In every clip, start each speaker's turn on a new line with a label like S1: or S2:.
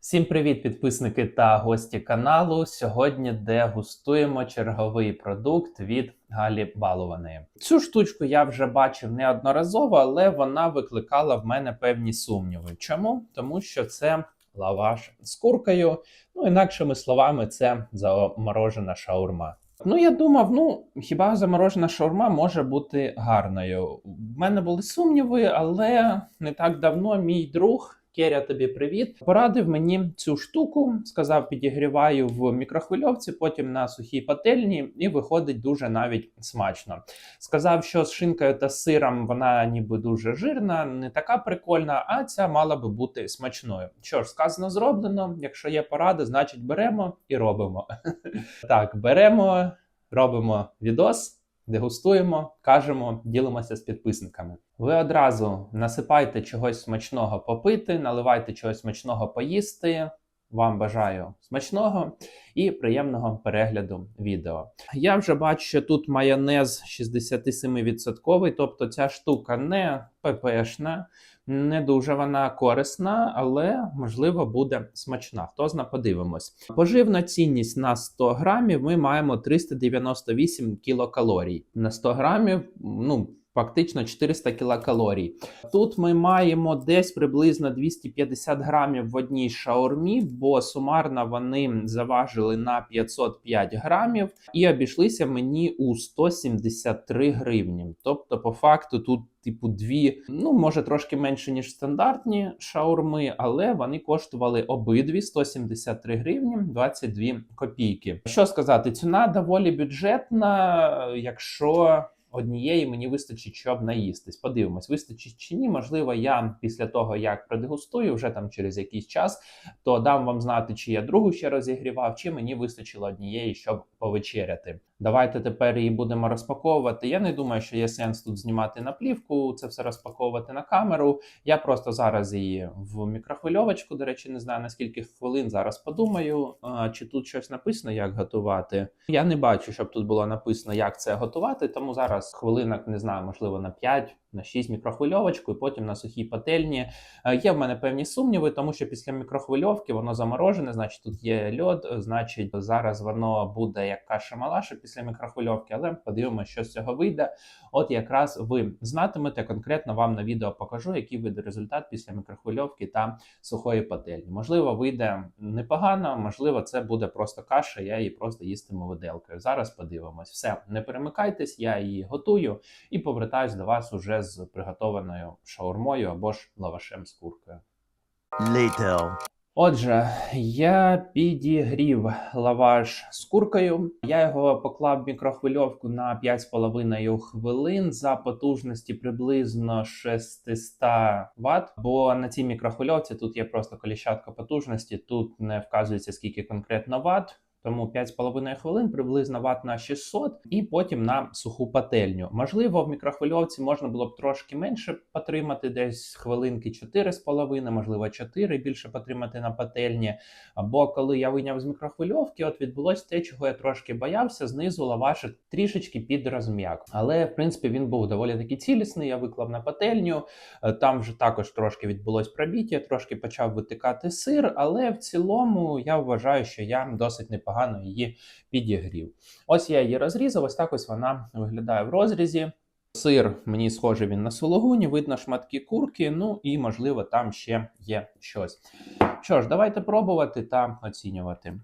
S1: Всім привіт, підписники та гості каналу. Сьогодні дегустуємо черговий продукт від Галі Балованої. Цю штучку я вже бачив неодноразово, але вона викликала в мене певні сумніви. Чому? Тому що це лаваш з куркою. Ну, інакшими словами, це заморожена шаурма. Ну, я думав, ну хіба заморожена шаурма може бути гарною? В мене були сумніви, але не так давно мій друг. Керя, тобі привіт. Порадив мені цю штуку. Сказав, підігріваю в мікрохвильовці, потім на сухій пательні, і виходить дуже навіть смачно. Сказав, що з шинкою та сиром вона ніби дуже жирна, не така прикольна, а ця мала би бути смачною. Що ж, сказано, зроблено. Якщо є порада, значить беремо і робимо. Так, беремо, робимо відос. Дегустуємо, кажемо, ділимося з підписниками. Ви одразу насипайте чогось смачного попити, наливайте чогось смачного поїсти. Вам бажаю смачного і приємного перегляду відео. Я вже бачу, що тут майонез 67%, тобто ця штука не ППшна, не дуже вона корисна, але можливо буде смачна. Хто зна, подивимось. Поживна цінність на 100 грамів ми маємо 398 кілокалорій. На 100 грамів, ну. Фактично 400 кілокалорій. Тут ми маємо десь приблизно 250 грамів в одній шаурмі, бо сумарно вони заважили на 505 грамів і обійшлися мені у 173 гривні. Тобто, по факту, тут. Типу, дві, ну може трошки менше ніж стандартні шаурми, але вони коштували обидві 173 гривні 22 копійки. Що сказати, ціна доволі бюджетна, якщо однієї мені вистачить, щоб наїстись. Подивимось, вистачить чи ні. Можливо, я після того, як продегустую, вже там через якийсь час, то дам вам знати, чи я другу ще розігрівав, чи мені вистачило однієї, щоб повечеряти. Давайте тепер її будемо розпаковувати. Я не думаю, що є сенс тут знімати на плівку, це все розпаковувати на камеру. Я просто зараз її в мікрохвильовочку. До речі, не знаю наскільки хвилин. Зараз подумаю, чи тут щось написано, як готувати. Я не бачу, щоб тут було написано, як це готувати. Тому зараз хвилинок не знаю, можливо, на 5 на 6 мікрохвильовочку, і потім на сухій пательні. Є в мене певні сумніви, тому що після мікрохвильовки воно заморожене, значить тут є льод, значить зараз воно буде як каша малаша після мікрохвильовки, але подивимося, що з цього вийде. От якраз ви знатимете конкретно вам на відео покажу, який вийде результат після мікрохвильовки та сухої пательні. Можливо, вийде непогано, можливо, це буде просто каша, я її просто їстиму виделкою. Зараз подивимось. Все, не перемикайтесь, я її готую і повертаюсь до вас уже з приготованою шаурмою або ж лавашем з куркою.
S2: Later.
S1: Отже, я підігрів лаваш з куркою. Я його поклав в мікрохвильовку на 5,5 хвилин за потужності приблизно 600 Вт. Бо на цій мікрохвильовці тут є просто коліщатка потужності, тут не вказується скільки конкретно Вт. Тому 5,5 хвилин приблизно ват на 600 і потім на суху пательню. Можливо, в мікрохвильовці можна було б трошки менше потримати, десь хвилинки 4,5, можливо, 4 більше потримати на пательні. Або коли я вийняв з мікрохвильовки, от відбулось те, чого я трошки боявся. Знизу лавашик трішечки підрозм'як. Але в принципі він був доволі таки цілісний. Я виклав на пательню. Там вже також трошки відбулось пробіття, трошки почав витикати сир, але в цілому я вважаю, що я досить непогано непогано її підігрів. Ось я її розрізав, ось так ось вона виглядає в розрізі. Сир, мені схоже, він на сологуні, видно шматки курки, ну і, можливо, там ще є щось. Що ж, давайте пробувати та оцінювати.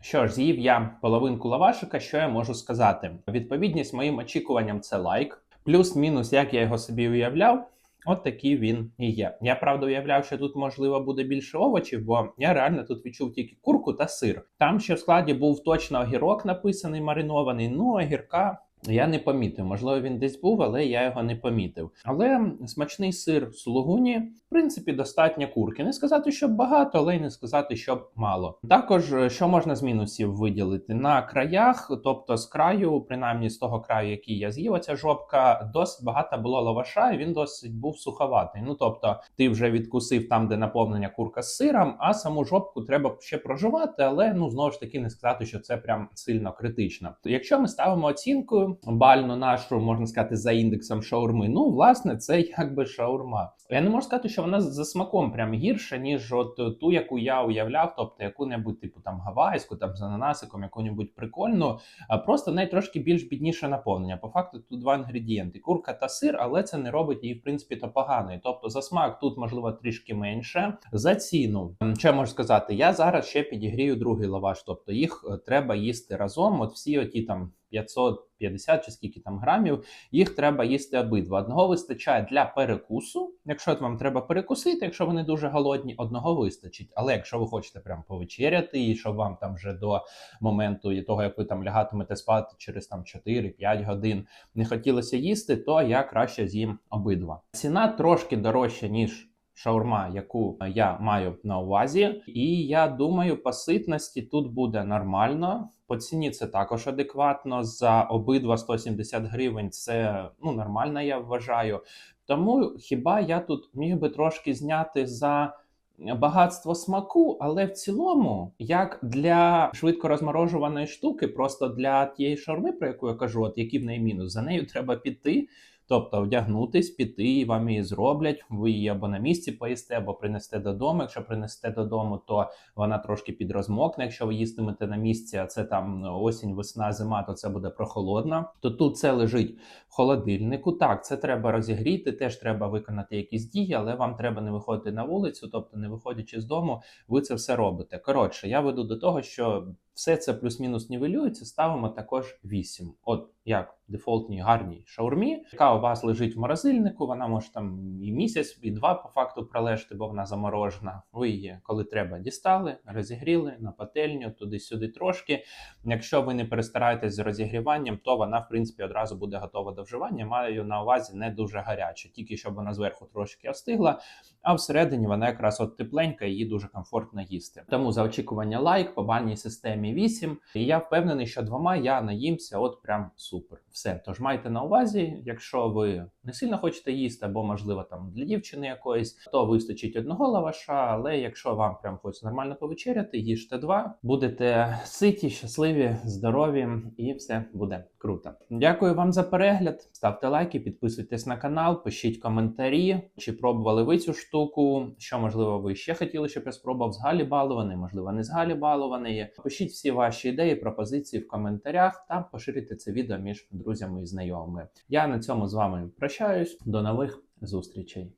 S1: Що ж, з'їв я половинку лавашика, що я можу сказати? Відповідність моїм очікуванням це лайк. Плюс-мінус, як я його собі уявляв. От такий він і є. Я правда уявляв, що тут можливо буде більше овочів, бо я реально тут відчув тільки курку та сир. Там ще в складі був точно огірок написаний, маринований. Ну, огірка я не помітив. Можливо, він десь був, але я його не помітив. Але смачний сир в сулугуні, в принципі, достатньо курки. Не сказати, що багато, але й не сказати, що мало. Також що можна з мінусів виділити на краях, тобто з краю, принаймні з того краю, який я з'їв, ця жопка, досить багато було лаваша, і він досить був суховатий. Ну тобто, ти вже відкусив там, де наповнення курка з сиром, а саму жопку треба ще проживати, але ну знову ж таки не сказати, що це прям сильно критично. Якщо ми ставимо оцінку бальну нашу, можна сказати, за індексом шаурми. Ну, власне, це якби шаурма. Я не можу сказати, що вона за смаком прям гірша, ніж от ту, яку я уявляв, тобто яку-небудь типу там гавайську, там з ананасиком, яку-небудь прикольну. Просто в неї трошки більш бідніше наповнення. По факту тут два інгредієнти: курка та сир, але це не робить її, в принципі, то поганою. Тобто за смак тут можливо трішки менше. За ціну, що я можу сказати, я зараз ще підігрію другий лаваш, тобто їх е, треба їсти разом. От всі оті там 550 чи скільки там грамів, їх треба їсти обидва. Одного вистачає для перекусу. Якщо вам треба перекусити, якщо ви не дуже голодні, одного вистачить. Але якщо ви хочете прям повечеряти, і щоб вам там вже до моменту того, як ви там лягатимете спати через там 4-5 годин, не хотілося їсти, то я краще з'їм обидва. Ціна трошки дорожча, ніж. Шаурма, яку я маю на увазі, і я думаю, по ситності тут буде нормально. По ціні це також адекватно. За обидва 170 гривень це ну нормально, я вважаю. Тому хіба я тут міг би трошки зняти за багатство смаку, але в цілому, як для швидко розморожуваної штуки, просто для тієї шаурми, про яку я кажу, от який в неї мінус, за нею треба піти. Тобто вдягнутись, піти, і вам її зроблять. Ви її або на місці поїсте, або принесете додому. Якщо принесете додому, то вона трошки підрозмокне. Якщо ви їстимете на місці, а це там осінь, весна, зима, то це буде прохолодно. То тут це лежить в холодильнику. Так, це треба розігріти, теж треба виконати якісь дії, але вам треба не виходити на вулицю, тобто не виходячи з дому, ви це все робите. Коротше, я веду до того, що все це плюс-мінус нівелюється, ставимо також 8. От як дефолтній гарній шаурмі, яка у вас лежить в морозильнику, вона може там і місяць, і два по факту пролежати, бо вона заморожена. Ви її, коли треба, дістали, розігріли на пательню, туди-сюди трошки. Якщо ви не перестараєтесь з розігріванням, то вона, в принципі, одразу буде готова до вживання. Маю на увазі не дуже гаряча, тільки щоб вона зверху трошки остигла, а всередині вона якраз от тепленька, її дуже комфортно їсти. Тому за очікування лайк по бальній системі 8. І я впевнений, що двома я наїмся, от прям супер. Все. Тож майте на увазі, якщо ви не сильно хочете їсти, або, можливо, там для дівчини якоїсь, то вистачить одного лаваша. Але якщо вам прям хочеться нормально повечеряти, їжте два, будете ситі, щасливі, здорові, і все буде круто. Дякую вам за перегляд. Ставте лайки, підписуйтесь на канал, пишіть коментарі, чи пробували ви цю штуку, що можливо ви ще хотіли, щоб я спробував з Галі балований, можливо, не з Галі балований. Пишіть всі ваші ідеї, пропозиції в коментарях та поширюйте це відео між друзями і знайомими. Я на цьому з вами прощаюсь. До нових зустрічей.